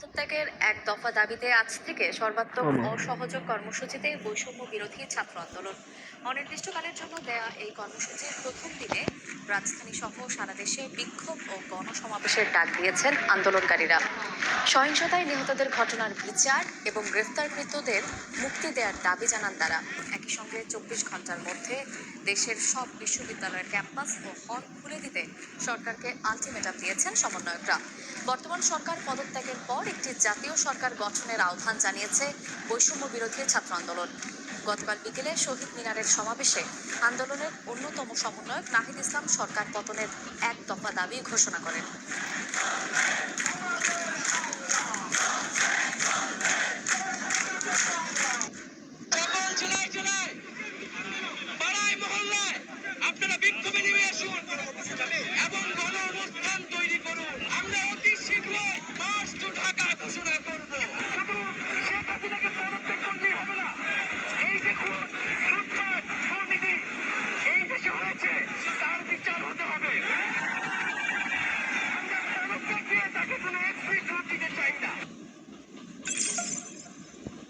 পদত্যাগের এক দফা দাবিতে আজ থেকে সর্বাত্মক অসহযোগ কর্মসূচিতে বৈষম্য বিরোধী ছাত্র আন্দোলন। অনির্দিষ্টকালের জন্য দেয়া এই কর্মসূচির প্রথম দিনে রাজধানী সহ সারা দেশে বিক্ষোভ ও গণসমাবেশের ডাক দিয়েছেন আন্দোলনকারীরা। সহিংসতায় নিহতদের ঘটনার বিচার এবং গ্রেফতারকৃতদের মুক্তি দেওয়ার দাবি জানান তারা। একই সঙ্গে চব্বিশ ঘণ্টার মধ্যে দেশের সব বিশ্ববিদ্যালয়ের ক্যাম্পাস ও হল খুলে দিতে সরকারকে আলটিমেটাম দিয়েছেন সমন্বয়করা। বর্তমান সরকার পদত্যাগের পর একটি জাতীয় সরকার গঠনের আহ্বান জানিয়েছে বৈষম্য বিরোধী ছাত্র আন্দোলন। গতকাল বিকেলে শহীদ মিনারের সমাবেশে আন্দোলনের অন্যতম সমন্বয়ক নাহিদ ইসলাম সরকার পতনের এক দফা দাবি ঘোষণা করেন। সকল জেলায়